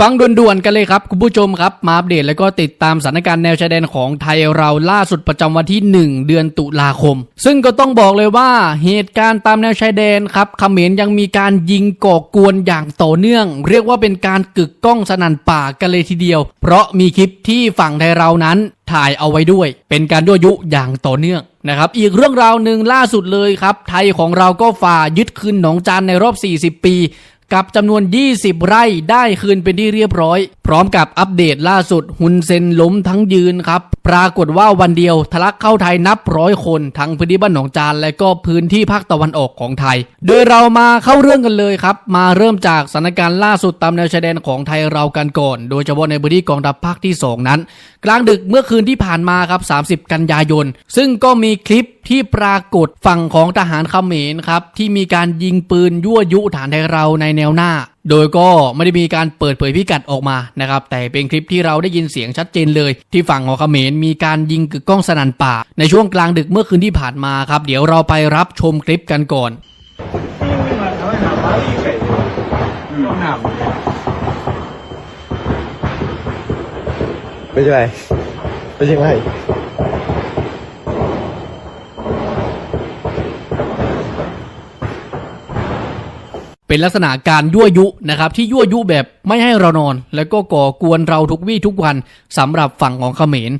ฟังด่วนๆกันเลยครับ คุณผู้ชมครับ มาอัปเดตแล้วก็ติดตามสถานการณ์แนวชายแดนของไทยเราล่าสุดประจำวันที่ 1 เดือนตุลาคม ซึ่งก็ต้องบอกเลยว่าเหตุการณ์ตามแนวชายแดนครับเขมรยังมีการยิงก่อกวนอย่างต่อเนื่อง เรียกว่าเป็นการกึกก้องสนั่นป่ากันเลยทีเดียว เพราะมีคลิปที่ฝั่งไทยเรานั้นถ่ายเอาไว้ด้วย เป็นการยั่วยุอย่างต่อเนื่องนะครับอีกเรื่องราวหนึ่งล่าสุดเลยครับ ไทยของเราก็ฝ่ายึดคืนหนองจานในรอบ 40 ปี กับจำนวน 20 ไร่ได้คืนเป็นที่เรียบร้อย พร้อมกับอัปเดตล่าสุดฮุนเซนล้มทั้งยืนครับ ปรากฏว่าวันเดียวทะลักเข้าไทยนับร้อยคนทั้งพื้นที่บ้านหนองจานและก็พื้นที่ภาคตะวันออกของไทย โดยเรามาเข้าเรื่องกันเลยครับ มาเริ่มจากสถานการณ์ล่าสุดตามแนวชายแดนของไทยเรากันก่อน โดยเฉพาะในพื้นที่กองทัพภาคที่ 2 นั้น กลางดึกเมื่อคืนที่ผ่านมาครับ 30 กันยายน ซึ่งก็มีคลิปที่ปรากฏฝั่งของทหารเขมรครับที่มีการยิงปืนยั่วยุฐานไทยเราในแนวหน้า โดยก็ไม่ได้มีการเปิดเผยพิกัดออกมานะครับ แต่เป็นคลิปที่เราได้ยินเสียงชัดเจนเลย ที่ฝั่งของเขมรมีการยิงกึกก้องสนั่นป่า ในช่วงกลางดึกเมื่อคืนที่ผ่านมาครับ เดี๋ยวเราไปรับชมคลิปกันก่อนไม่ใช่ไรไม่ใช่ไร เป็นลักษณะการยั่วยุนะครับที่ยั่วยุแบบไม่ให้เรานอน แล้วก็ก่อกวนเราทุกวี่ทุกวันสำหรับฝั่งของเขมร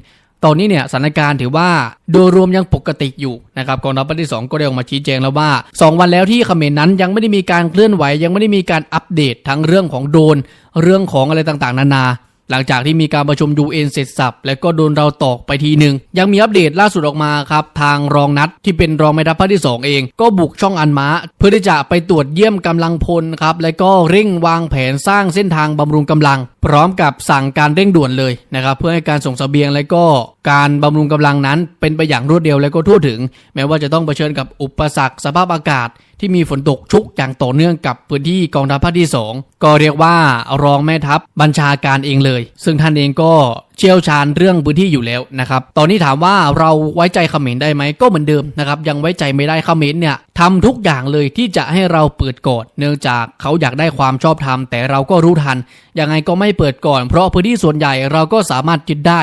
ตอนนี้เนี่ยสถานการณ์ถือว่าโดยรวมยังปกติอยู่นะครับกองทัพภาคที่ 2 ก็ได้ออกมาชี้แจงแล้วว่า 2 วันแล้วที่เขมรนั้นยังไม่ได้มีการเคลื่อนไหว ยังไม่ได้มีการอัปเดตทั้งเรื่องของโดน เรื่องของอะไรต่างๆ นานา หลังจากที่มีการประชุม UN เสร็จสับ และก็โดนเราตอกไปทีหนึ่ง ยังมีอัปเดตล่าสุดออกมาครับ ทางรองนัดที่เป็นรองแม่ทัพภาคที่ 2 เอง ก็บุกช่องอันม้า เพื่อที่จะไปตรวจเยี่ยมกำลังพลครับ และก็เร่งวางแผนสร้างเส้นทางบำรุงกำลัง พร้อมกับสั่งการเร่งด่วนเลยนะครับเพื่อให้การส่งเสบียงและก็การบำรุงกำลังนั้นเป็นไปอย่างรวดเร็วและก็ทั่วถึง แม้ว่าจะต้องเผชิญกับอุปสรรคสภาพอากาศ ที่มีฝนตกชุกอย่างต่อเนื่องกับพื้นที่กองทัพภาคที่ 2 ก็เรียกว่ารองแม่ทัพบัญชาการเองเลย ซึ่งท่านเองก็เชี่ยวชาญเรื่องพื้นที่อยู่แล้วนะครับ ตอนนี้ถามว่าเราไว้ใจเขมรได้ไหมก็เหมือนเดิมนะครับ ยังไว้ใจไม่ได้เขมรเนี่ยทำทุกอย่างเลยที่จะให้เราเปิดก่อนเนื่องจากเขาอยากได้ความชอบธรรมแต่เราก็รู้ทันยังไงก็ไม่เปิดก่อน เพราะพื้นที่ส่วนใหญ่เราก็สามารถยึดได้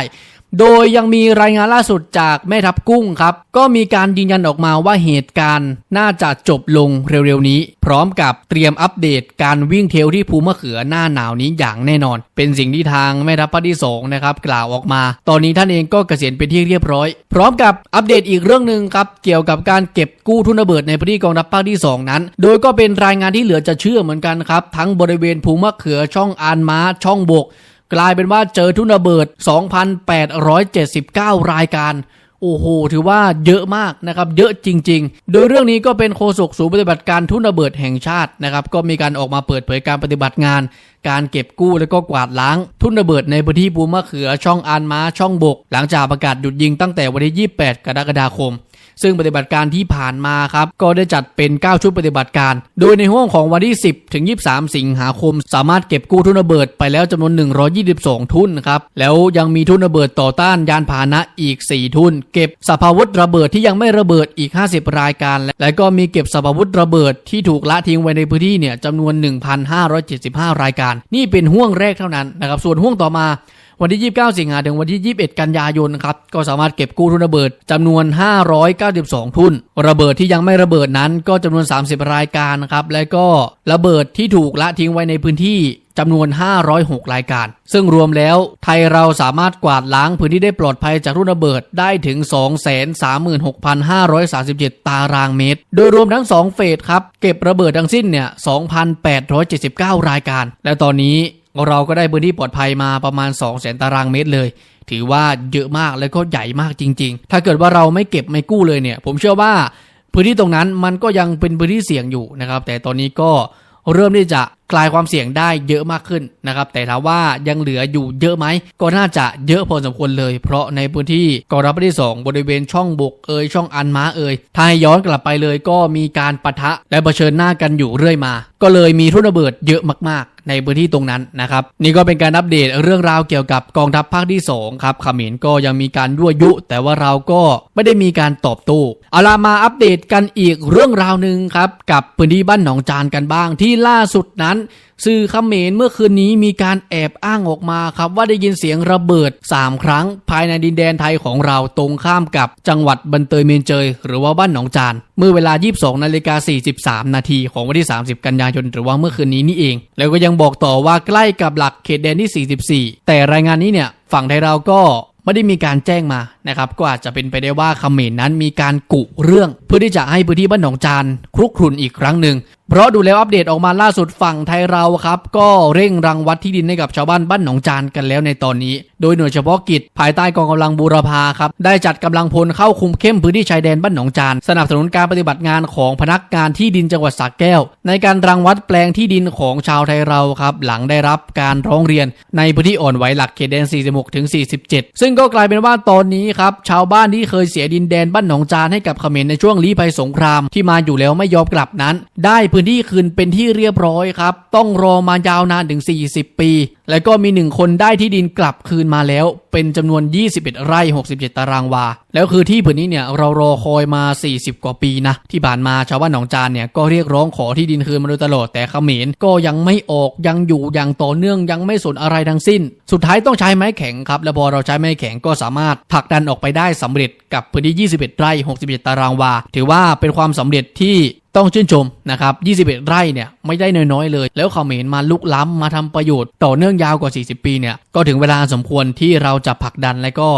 โดยยังมีรายงานล่าสุดจากแม่ทัพกุ้งครับ ก็มีการยืนยันออกมาว่าเหตุการณ์ น่าจะจบลงเร็วๆนี้ พร้อมกับเตรียมอัปเดตการวิ่งเทลที่ภูมะเขือหน้าหนาวนี้อย่างแน่นอน เป็นสิ่งที่ทางแม่ทัพภาคที่สองนะครับกล่าวออกมา ตอนนี้ท่านเองก็เกษียณเป็นที่เรียบร้อย พร้อมกับอัปเดตอีกเรื่องหนึ่งครับเกี่ยวกับการเก็บกู้ทุนระเบิดในพื้นที่กองทัพภาคที่สองนั้น โดยก็เป็นรายงานที่เหลือจะเชื่อเหมือนกันครับทั้งบริเวณภูมะเขือช่องอานม้าช่องบก กลายเป็นว่าเจอทุนระเบิด 2,879 รายการโอ้โห ถือว่าเยอะมากนะครับ เยอะจริง ๆ โดยเรื่องนี้ก็เป็นโฆษกศูนย์ปฏิบัติการทุนระเบิดแห่งชาตินะครับ ก็มีการออกมาเปิดเผยการปฏิบัติงาน การเก็บกู้และก็กวาดล้าง ทุนระเบิดในพื้นที่ภูมะเขือช่องอานม้าช่องบก หลังจากประกาศหยุดยิงตั้งแต่วันที่ 28 กรกฎาคม ซึ่งปฏิบัติการที่ผ่านมาครับก็ได้จัดเป็น 9 ชุดปฏิบัติการ โดยในห้วงของวันที่ 10 ถึง 23 สิงหาคม สามารถเก็บกู้ทุนระเบิดไปแล้วจำนวน 122 ทุนครับ แล้วยังมีทุนระเบิดต่อต้านยานพาหนะอีก 4 ทุน เก็บสภาวุธระเบิดที่ยังไม่ระเบิดอีก 50 รายการ และก็มีเก็บสภาวุธระเบิดที่ถูกละทิ้งไว้ในพื้นที่เนี่ยจำนวน 1,575 รายการ นี่เป็นห่วงแรกเท่านั้นนะครับส่วนห่วงต่อมาวันที่ 29 สิงหาถึงวันที่ 21 กันยายนครับก็สามารถเก็บกู้ทุนระเบิดจำนวน 592 ทุน ระเบิดที่ยังไม่ระเบิดนั้นก็จำนวน 30 รายการครับและก็ระเบิดที่ถูกละทิ้งไว้ในพื้นที่จำนวน 506 รายการ ซึ่งรวมแล้วไทยเราสามารถกวาดล้างพื้นที่ได้ปลอดภัยจากรุ่นระเบิดได้ถึง 236,537 ตารางเมตร โดยรวมทั้ง 2 เฟสครับ เก็บระเบิดทั้งสิ้นเนี่ย 2,879 รายการ และตอนนี้ เราก็ได้พื้นที่ปลอดภัยมาประมาณ 2 0 0แสนตารางเมตรเลย ถือว่าเยอะมากและก็ใหญ่มากจริง ๆ ถ้าเกิดว่าเราไม่เก็บไม่กู้เลยเนี่ย ผมเชื่อว่าพื้นที่ตรงนั้นมันก็ยังเป็นพื้นที่เสี่ยงอยู่นะครับ แต่ตอนนี้ก็เริ่มที่จะคลายความเสี่ยงได้เยอะมากขึ้นนะครับ แต่ถามว่ายังเหลืออยู่เยอะไหม ก็น่าจะเยอะพอสมควรเลย เพราะในพื้นที่กองทัพภาคที่ 2 บริเวณช่องบกเอยช่องอันม้าเอยถ้าย้อนกลับไปเลยก็มีการปะทะและเผชิญหน้ากันอยู่เรื่อยมา ก็เลยมีทุนระเบิดเยอะมากๆในพื้นที่ตรงนั้นนะครับนี่ก็เป็นการอัปเดตเรื่องราวเกี่ยวกับกองทัพภาคที่2ครับขมิญก็ยังมีการยั่วยุ แต่ว่าเราก็ไม่ได้มีการตอบโต้เอาล่ะมาอัปเดตกันอีกเรื่องราวหนึ่งครับกับพื้นที่บ้านหนองจานกันบ้างที่ล่าสุดนั้น สื่อเขมรเมื่อคืนนี้มีการแอบอ้างออกมาครับว่าได้ยินเสียงระเบิด 3 ครั้ง ภายในดินแดนไทยของเราตรงข้ามกับจังหวัดบันเตยเมนเจย หรือว่าบ้านหนองจาน เมื่อเวลา 22นาฬิกา43 นาทีของวันที่ 30 กันยายนหรือว่าเมื่อคืนนี้นี่เอง แล้วก็ยังบอกต่อว่าใกล้กับหลักเขตแดนที่ 44 แต่รายงานนี้เนี่ยฝั่งไทยเราก็ไม่ได้มีการแจ้งมานะครับก็อาจจะเป็นไปได้ว่าเขมรนั้นมีการกุเรื่อง เพื่อที่จะให้พื้นที่บ้านหนองจานครุกครุนอีกครั้งหนึ่ง เพราะดูแล้วอัปเดตออกมาล่าสุดฝั่งไทยเราครับ ก็เร่งรังวัดที่ดินให้กับชาวบ้านบ้านหนองจานกันแล้วในตอนนี้ โดยหน่วยเฉพาะกิจ ภายใต้กองกำลังบูรพาครับ ได้จัดกำลังพลเข้าคุมเข้มพื้นที่ชายแดนบ้านหนองจาน สนับสนุนการปฏิบัติงานของพนักงานที่ดินจังหวัดสระแก้ว ในการรังวัดแปลงที่ดินของชาวไทยเราครับ หลังได้รับการร้องเรียน ในพื้นที่อ่อนไหวหลักเขตแดน 46ถึง47 ซึ่งก็กลายเป็นว่าตอนนี้ครับชาวบ้านที่เคยเสียดินแดนบ้านหนองจานให้กับเขมรในช่วงลี้ภัยสงครามที่มาอยู่แล้วไม่ยอมกลับนั้น ได้พื้นที่คืนเป็นที่เรียบร้อยครับ ต้องรอมายาวนานถึง 40 ปี และก็มีหนึ่งคนได้ที่ดินกลับคืนมาแล้ว เป็นจำนวน 21 ไร่ 67 ตารางวา แล้วคือที่ผืนนี้เนี่ยเรารอคอยมา 40 กว่าปีนะที่ผ่านมาชาวบ้านหนองจานเนี่ยก็เรียกร้องขอที่ดินคืนมาโดยตลอดแต่เขมรก็ยังไม่ออกยังอยู่อย่างต่อเนื่องยังไม่สนอะไรทั้งสิ้น สุดท้ายต้องใช้ไม้แข็งครับแล้วพอเราใช้ไม้แข็งก็สามารถผลักดันออกไปได้สำเร็จกับพื้นที่ 21 ไร่ 67 ตารางวา ถือว่าเป็นความสำเร็จที่ต้องชื่นชมนะครับ 21 ไร่เนี่ยไม่ได้น้อยๆเลย แล้วเขมรมาลุกล้ำมาทำประโยชน์ต่อเนื่องยาวกว่า 40 ปีเนี่ย ก็ถึงเวลาสมควรที่เราจะผลักดันและก็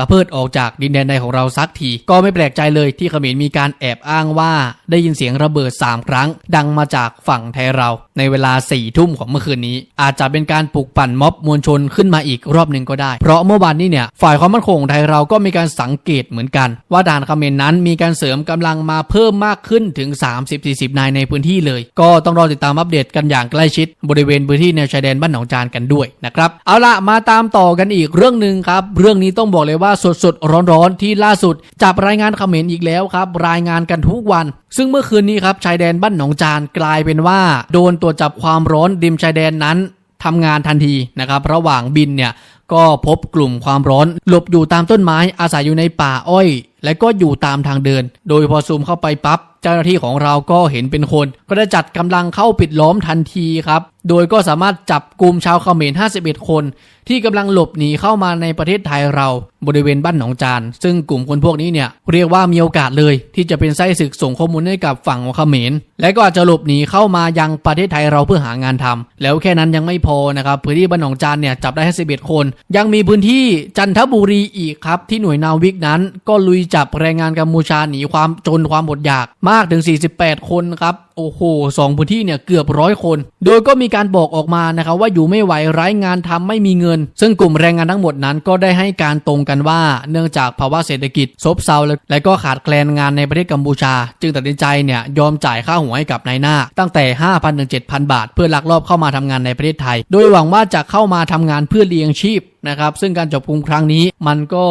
ตะเพิดออกจากดินแดนใดของเราสักที ก็ไม่แปลกใจเลยที่เขมรมีการแอบอ้างว่า ได้ยินเสียงระเบิด 3 ครั้ง ดังมาจากฝั่งไทยเรา ในเวลา4ทุ่มของเมื่อคืนนี้ อาจจะเป็นการปลุกปั่นม็อบมวลชนขึ้นมาอีกรอบหนึ่งก็ได้ เพราะเมื่อวานนี้เนี่ยฝ่ายความมั่นคงไทยเราก็มีการสังเกตเหมือนกัน ว่าด่านเขมรนั้นมีการเสริมกำลังมาเพิ่มมากขึ้นถึง 30-40 นายในพื้นที่เลย ก็ต้องรอติดตามอัปเดตกันอย่างใกล้ชิด บริเวณพื้นที่แนวชายแดนบ้านหนองจานกันด้วยนะครับเอาละมาตามต่อกันอีกเรื่องหนึ่งครับเรื่องนี้ต้องบอกเลยว่าสดๆร้อนๆที่ล่าสุดจับรายงานเขมรอีกแล้วครับรายงานกันทุกวัน ซึ่งเมื่อคืนนี้ครับชายแดนบ้านหนองจานกลายเป็นว่า โดนตรวจจับความร้อนริมชายแดนนั้นทำงานทันทีนะครับระหว่างบินเนี่ยก็พบกลุ่มความร้อน หลบอยู่ตามต้นไม้อาศัยอยู่ในป่าอ้อย และก็อยู่ตามทางเดิน โดยพอซูมเข้าไปปั๊บ เจ้าหน้าที่ของเราก็เห็นเป็นคน ก็ได้จัดกำลังเข้าปิดล้อมทันทีครับโดยก็สามารถจับกลุ่มชาวเขมร 51 คน ที่กำลังหลบหนีเข้ามาในประเทศไทยเราบริเวณบ้านหนองจาน ซึ่งกลุ่มคนพวกนี้เนี่ยเรียกว่ามีโอกาสเลย ที่จะเป็นไส้ศึกส่งข้อมูลให้กับฝั่งของเขมร และก็อาจจะหลบหนีเข้ามายังประเทศไทยเราเพื่อหางานทำแล้วแค่นั้นยังไม่พอนะครับพื้นที่บ้านหนองจานเนี่ยจับได้51คน ยังมีพื้นที่จันทบุรีอีกครับ ที่หน่วยนาวิกนั้น ก็ลุยจับแรงงานกัมพูชาหนีความจนความอดอยากมากถึง 48 คนครับโอ้โหสองพื้นที่เนี่ยเกือบร้อยคน โดยก็มีการบอกออกมานะครับว่าอยู่ไม่ไหวไร้งานทำไม่มีเงิน ซึ่งกลุ่มแรงงานทั้งหมดนั้นก็ได้ให้การตรงกันว่า เนื่องจากภาวะเศรษฐกิจซบเซาและก็ขาดแคลนงานในประเทศกัมพูชา จึงตัดสินใจเนี่ยยอมจ่ายค่าหัวให้กับนายหน้า ตั้งแต่ 5,000ถึง7,000 บาท เพื่อลักลอบเข้ามาทำงานในประเทศไทย โดยหวังว่าจะเข้ามาทำงานเพื่อเลี้ยงชีพ นะครับ ซึ่งการจับกุมครั้งนี้มันก็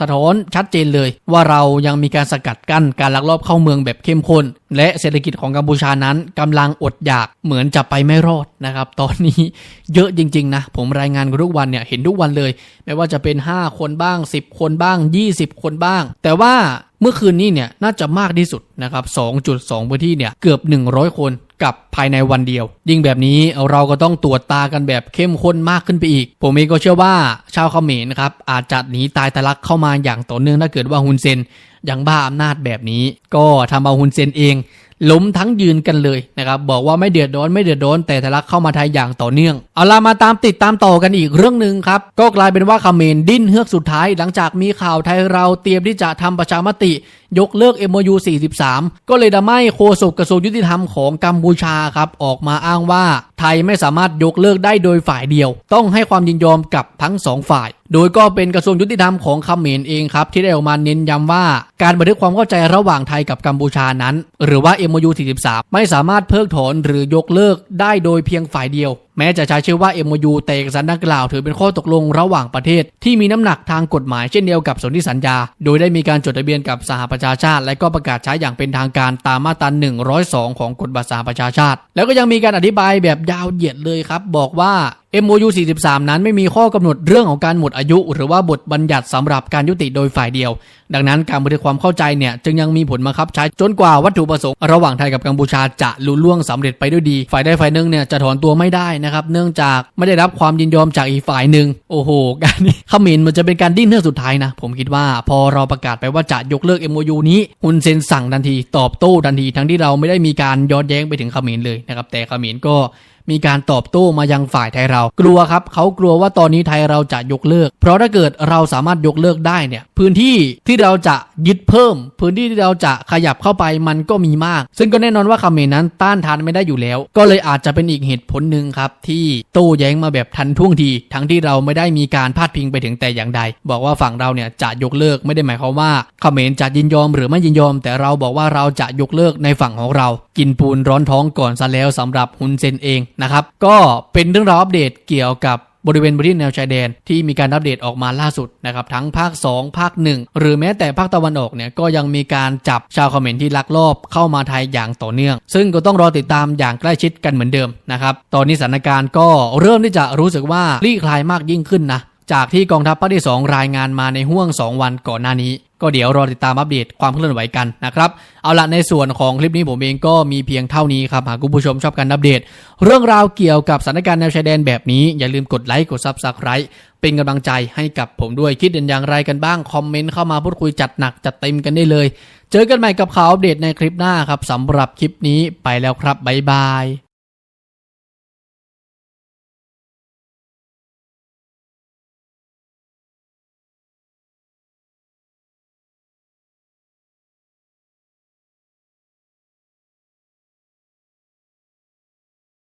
สะท้อนชัดเจนเลย ว่าเรายังมีการสกัดกั้นการลักลอบเข้าเมืองแบบเข้มข้น และเศรษฐกิจของกัมพูชานั้นกำลังอดอยากเหมือนจะไปไม่รอดนะครับ ตอนนี้เยอะจริง ๆ นะ ผมรายงานกันทุกวันเนี่ยเห็นทุกวันเลย ไม่ว่าจะเป็น 5 คนบ้าง 10 คนบ้าง 20 คนบ้าง แต่ว่า เมื่อคืนนี้เนี่ยน่าจะมากที่สุดนะครับ 2.2 พื้นที่เนี่ยเกือบ 100 คนกับภายในวันเดียว ยิ่งแบบนี้เราก็ต้องตรวจตากันแบบเข้มข้นมากขึ้นไปอีก ผมเองก็เชื่อว่าชาวเขมรนะครับอาจจะหนีตายตะลักเข้ามาอย่างต่อเนื่องถ้าเกิดว่าฮุนเซนยังบ้าอำนาจแบบนี้ ก็ทำเอาฮุนเซนเอง ล้มทั้งยืนกันเลยนะครับบอกว่าไม่เดือดร้อนไม่เดือดร้อนแต่ทะลักเข้ามาไทยอย่างต่อเนื่อง เอาล่ะมาตามติดตามต่อกันอีกเรื่องหนึ่งครับ ก็กลายเป็นว่าเขมรดิ้นเฮือกสุดท้าย หลังจากมีข่าวไทยเราเตรียมที่จะทำประชามติ ยกเลิก MOU 43 ก็เลยทำให้โฆษกกระทรวงยุติธรรมของกัมพูชาครับออกมาอ้างว่า ไทยไม่สามารถยกเลิกได้โดยฝ่ายเดียว ต้องให้ความยินยอมกับทั้งสองฝ่าย โดยก็เป็นกระทรวงยุติธรรมของเขมรเองครับ ที่ได้ออกมาเน้นย้ำว่า การบันทึกความเข้าใจระหว่างไทยกับกัมพูชานั้น หรือว่า MOU 43 ไม่สามารถเพิกถอนหรือยกเลิกได้โดยเพียงฝ่ายเดียว แม้จะใช้ชื่อว่า MOU แต่เอกสารดังกล่าวถือเป็นข้อตกลงระหว่างประเทศ ที่มีน้ำหนักทางกฎหมายเช่นเดียวกับสนธิสัญญา โดยได้มีการจดทะเบียนกับสหประชาชาติ และก็ประกาศใช้อย่างเป็นทางการตามมาตรา102 ของกฎบัตรสหประชาชาติ แล้วก็ยังมีการอธิบายแบบยาวเหยียดเลยครับ บอกว่า MOU 43 นั้นไม่มีข้อกำหนดเรื่องของการหมดอายุ หรือว่าบทบัญญัติสำหรับการยุติโดยฝ่ายเดียว ดังนั้นการบันทึกความเข้าใจเนี่ยจึงยังมีผลบังคับใช้จนกว่าวัตถุประสงค์ระหว่างไทยกับกัมพูชาจะลุล่วงสำเร็จไปด้วยดี ฝ่ายใดฝ่ายหนึ่งเนี่ยจะถอนตัวไม่ได้นะครับ เนื่องจากไม่ได้รับความยินยอมจากอีกฝ่ายหนึ่งโอ้โหการนี้ขมรมันจะเป็นการดิ้นเรื่องสุดท้ายนะผมคิดว่าพอเราประกาศไปว่าจะยกเลิก MOU นี้ฮุนเซนสั่งทันทีตอบโต้ทันทีทั้งที่เราไม่ได้มีการย้อนแย้งไปถึงขมรเลยนะครับแต่ขมรก็ มีการตอบโต้มายังฝ่ายไทยเรา กลัวครับเขากลัวว่าตอนนี้ไทยเราจะยกเลิก เพราะถ้าเกิดเราสามารถยกเลิกได้เนี่ยพื้นที่ที่เราจะยึดเพิ่ม พื้นที่ที่เราจะขยับเข้าไปมันก็มีมาก ซึ่งก็แน่นอนว่าเมนั้นต้านทานไม่ได้อยู่แล้ว ก็เลยอาจจะเป็นอีกเหตุผลหนึ่งครับที่โต้แย้งมาแบบทันท่วงที ทั้งที่เราไม่ได้มีการพาดพิงไปถึงแต่อย่างใด บอกว่าฝั่งเราเนี่ยจะยกเลิกไม่ได้หมายความว่าเมรจะยินยอมหรือไม่ยินยอม แต่เราบอกว่าเราจะยกเลิกในฝั่งของเรา กินปูนร้อนท้องก่อนซะแล้วสำหรับฮุนเซนเองนะครับ ก็เป็นเรื่องราวอัปเดตเกี่ยวกับบริเวณพื้นที่แนวชายแดนที่มีการอัปเดตออกมาล่าสุดนะครับทั้งภาค 2 ภาค 1 หรือแม้แต่ภาคตะวันออกเนี่ยก็ยังมีการจับชาวเขมรที่ลักลอบเข้ามาไทยอย่างต่อเนื่อง ซึ่งก็ต้องรอติดตามอย่างใกล้ชิดกันเหมือนเดิมนะครับตอนนี้สถานการณ์ก็เริ่มที่จะรู้สึกว่าคลี่คลายมากยิ่งขึ้นนะจากที่กองทัพภาคที่ 2 รายงานมาในห่วง 2 วันก่อนหน้านี้ ก็เดี๋ยวรอติดตามอัปเดตความเคลื่อนไหวกันนะครับเอาละในส่วนของคลิปนี้ผมเองก็มีเพียงเท่านี้ครับหากคุณผู้ชมชอบการอัปเดต เรื่องราวเกี่ยวกับสถานการณ์แนวชายแดนแบบนี้อย่าลืมกดไลค์กด Subscribe เป็นกำลังใจให้กับผมด้วยคิดเห็นอย่างไรกันบ้างคอมเมนต์เข้ามาพูดคุยจัดหนักจัดเต็มกันได้เลย เจอกันใหม่กับข่าวอัปเดตในคลิปหน้าครับสำหรับคลิปนี้ไปแล้วครับบ๊ายบาย